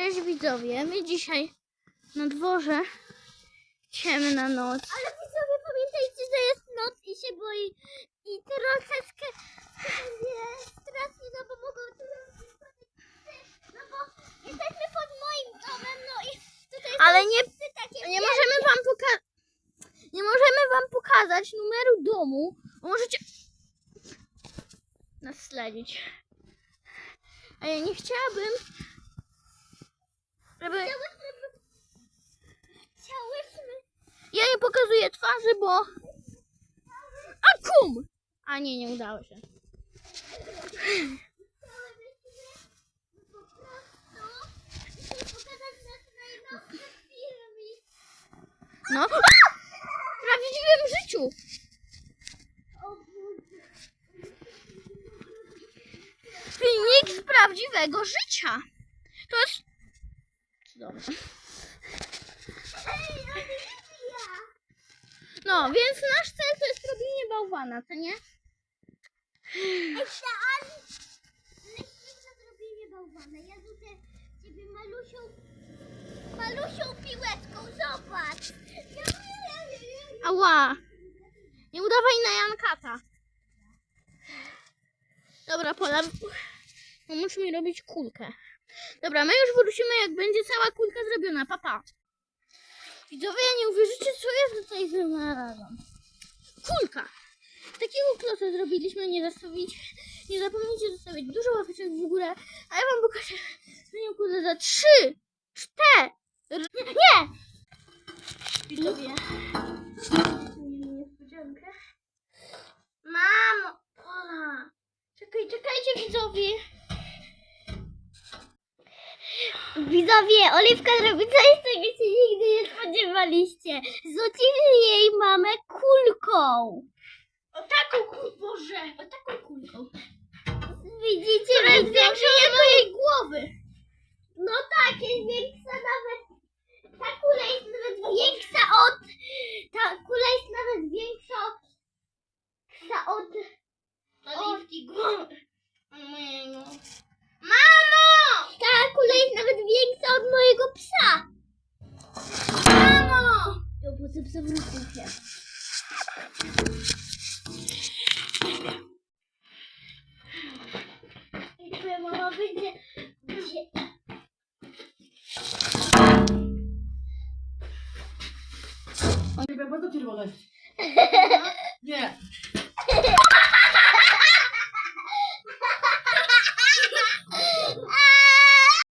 Cześć widzowie, my dzisiaj na dworze ciemna noc. Ale widzowie pamiętajcie, że jest noc i się boi i troszeczkę nie strasznie, no bo mogą no bo jesteśmy pod moim domem, no i tutaj Ale nie, nie możemy wam pokazać, nie możemy wam pokazać numeru domu, możecie nas śledzić. A ja nie chciałabym, żeby... Chciałyśmy, Ja nie pokazuję twarzy, bo... A kum! A nie, nie udało się. No. A! W prawdziwym życiu! Filmik z prawdziwego życia. To jest... Oliwia! No, więc nasz cel to jest robienie bałwana, co nie? Jeszcze myślisz, że zrobienie bałwana. Ja rzucę ciebie malusią, malusią piłeczką, zobacz. Ała! Nie udawaj na Jankata. Dobra, Pola, pomóż mi robić kulkę. Dobra, my już wrócimy, jak będzie cała kulka zrobiona. Papa. Widzowie, nie uwierzycie, co ja tutaj znalazłam. Kulka. Takiego klosa zrobiliśmy, nie zostawić, nie zapomnijcie zostawić dużo łapeczek w górę, a ja wam pokażę swoją kulę za trzy, cztery, nie! Widzowie, Zrobimy niespodziankę. Mamo, Pola, czekaj, czekajcie widzowie. Widzowie, Oliwka zrobi coś, czego się nigdy nie spodziewaliście. Złocimy jej mamę kulką. O taką kulką, Boże, o taką kulką. Widzicie, Która widzowie? mojej głowy. Jo, po co przewrócił się? I twoja mama będzie.